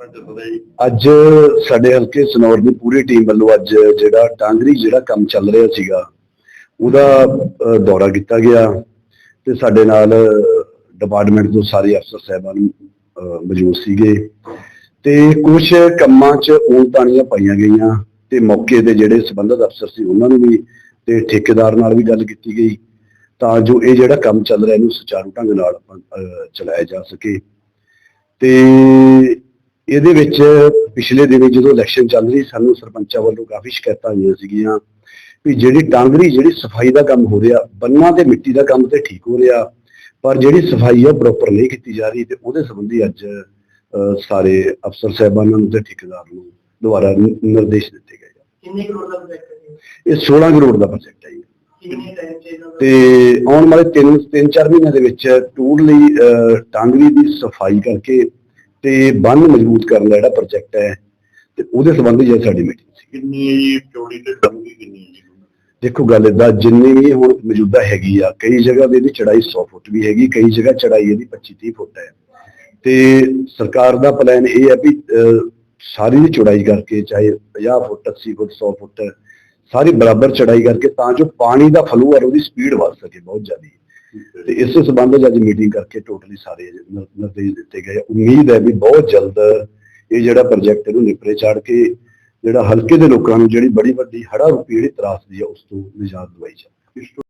ਅੱਜ ਸਾਡੇ ਹਲਕੇ ਸਨੌਰ ਦੀ ਪੂਰੀ ਟੀਮ ਵੱਲੋਂ ਅੱਜ ਜਿਹੜਾ ਟਾਂਗਰੀ ਜਿਹੜਾ ਕੰਮ ਚੱਲ ਰਿਹਾ ਸੀਗਾ, ਉਹਦਾ ਦੌਰਾ ਕੀਤਾ ਗਿਆ ਤੇ ਸਾਡੇ ਨਾਲ ਡਿਪਾਰਟਮੈਂਟ ਤੋਂ ਸਾਰੇ ਅਫਸਰ ਸਾਹਿਬਾਨ ਮੌਜੂਦ ਸੀਗੇ ਤੇ ਕੁਝ ਕੰਮਾਂ 'ਚ ਊਣ ਪਾਈਆਂ ਗਈਆਂ ਤੇ ਮੌਕੇ ਤੇ ਜਿਹੜੇ ਸਬੰਧਤ ਅਫਸਰ ਸੀ ਉਹਨਾਂ ਨੂੰ ਵੀ ਤੇ ਠੇਕੇਦਾਰ ਨਾਲ ਵੀ ਗੱਲ ਕੀਤੀ ਗਈ ਤਾਂ ਜੋ ਇਹ ਜਿਹੜਾ ਕੰਮ ਚੱਲ ਰਿਹਾ ਇਹਨੂੰ ਸੁਚਾਰੂ ਢੰਗ ਨਾਲ ਚਲਾਇਆ ਜਾ ਸਕੇ ਤੇ ਇਹਦੇ ਵਿੱਚ ਪਿਛਲੇ ਦਿਨੀ ਜਦੋਂ ਇਲੈਕਸ਼ਨ ਚੱਲ ਰਹੀ ਸਾਨੂੰ ਸਰਪੰਚਾਂ ਵੱਲੋਂ ਕਾਫੀ ਸ਼ਿਕਾਇਤਾਂ ਆਈਆਂ ਸੀਗੀਆਂ ਵੀ ਜਿਹੜੀ ਟਾਂਗਰੀ ਜਿਹੜੀ ਸਫ਼ਾਈ ਦਾ ਕੰਮ ਹੋ ਰਿਹਾ ਬੰਨਾਂ ਤੇ ਮਿੱਟੀ ਦਾ ਕੰਮ ਤੇ ਠੀਕ ਹੋ ਰਿਹਾ ਪਰ ਜਿਹੜੀ ਸਫ਼ਾਈ ਆ ਪ੍ਰੋਪਰ ਨਹੀਂ ਕੀਤੀ ਜਾ ਰਹੀ ਤੇ ਉਹਦੇ ਸੰਬੰਧੀ ਅੱਜ ਸਾਰੇ ਅਫਸਰ ਸਾਹਿਬਾਨਾਂ ਨੂੰ ਤੇ ਠੇਕੇਦਾਰ ਨੂੰ ਦੁਬਾਰਾ ਨਿਰਦੇਸ਼ ਦਿੱਤੇ ਗਏ ਆ। ਕਿੰਨੇ ਕਰੋੜ ਦਾ ਪ੍ਰੋਜੈਕਟ ਹੈ ਇਹ 16 ਕਰੋੜ ਦਾ ਪ੍ਰੋਜੈਕਟ ਹੈ ਤੇ ਆਉਣ ਵਾਲੇ 3 ਤਿੰਨ 4 ਮਹੀਨਿਆਂ ਦੇ ਵਿੱਚ ਟੂਰ ਲਈ ਟਾਂਗਰੀ ਦੀ ਸਫ਼ਾਈ ਕਰਕੇ ਤੇ ਬੰਨ ਮਜ਼ਬੂਤ ਕਰਨ ਦਾ ਜਿਹੜਾ ਪ੍ਰੋਜੈਕਟ ਹੈ ਤੇ ਉਹਦੇ ਸੰਬੰਧੀ ਜੇ ਸਾਡੀ ਮੀਟਿੰਗ ਸੀ। ਕਿੰਨੀ ਹੈ ਜੀ? ਚੌੜੀ ਤੇ ਡੂੰਘੀ ਕਿੰਨੀ ਹੈ ਜੀ? ਦੇਖੋ ਗੱਲ ਏਦਾਂ ਜਿੰਨੀ ਵੀ ਹੁਣ ਮੌਜੂਦਾ ਹੈਗੀ ਆ ਕਈ ਜਗ੍ਹਾ ਤੇ ਇਹਦੀ ਚੜਾਈ 100 ਫੁੱਟ ਵੀ ਹੈਗੀ ਕਈ ਜਗ੍ਹਾ ਚੜਾਈ ਇਹਦੀ 25 30 ਫੁੱਟ ਹੈ। ਤੇ ਸਰਕਾਰ ਦਾ ਪਲਾਨ ਇਹ ਹੈ ਵੀ ਸਾਰੀ ਦੀ ਚੌੜਾਈ ਕਰਕੇ ਚਾਹੇ 50 ਫੁੱਟ 80 ਫੁੱਟ 100 ਫੁੱਟ ਸਾਰੀ ਬਰਾਬਰ ਚੜਾਈ ਕਰਕੇ ਤਾਂ ਜੋ ਪਾਣੀ ਦਾ ਫਲੋ ਹੈ ਉਹਦੀ ਸਪੀਡ ਵੱਧ ਸਕੇ ਬਹੁਤ ਜ਼ਿਆਦਾ। ਤੇ ਇਸ ਸੰਬੰਧ ਵਿੱਚ ਅੱਜ ਮੀਟਿੰਗ ਕਰਕੇ ਟੋਟਲੀ ਸਾਰੇ ਨਿਰਦੇਸ਼ ਦਿੱਤੇ ਗਏ ਉਮੀਦ ਹੈ ਵੀ ਬਹੁਤ ਜਲਦ ਇਹ ਜਿਹੜਾ ਪ੍ਰੋਜੈਕਟ ਇਹਨੂੰ ਨਿਪਰੇ ਚਾੜ ਕੇ ਜਿਹੜਾ ਹਲਕੇ ਦੇ ਲੋਕਾਂ ਨੂੰ ਜਿਹੜੀ ਬੜੀ ਵੱਡੀ ਹੜਾ ਰੂਪੀ ਜਿਹੜੀ ਤਰਾਸਦੀ ਹੈ ਉਸ ਤੋਂ ਨਿਜਾਤ ਦਵਾਈ ਜਾਵੇ।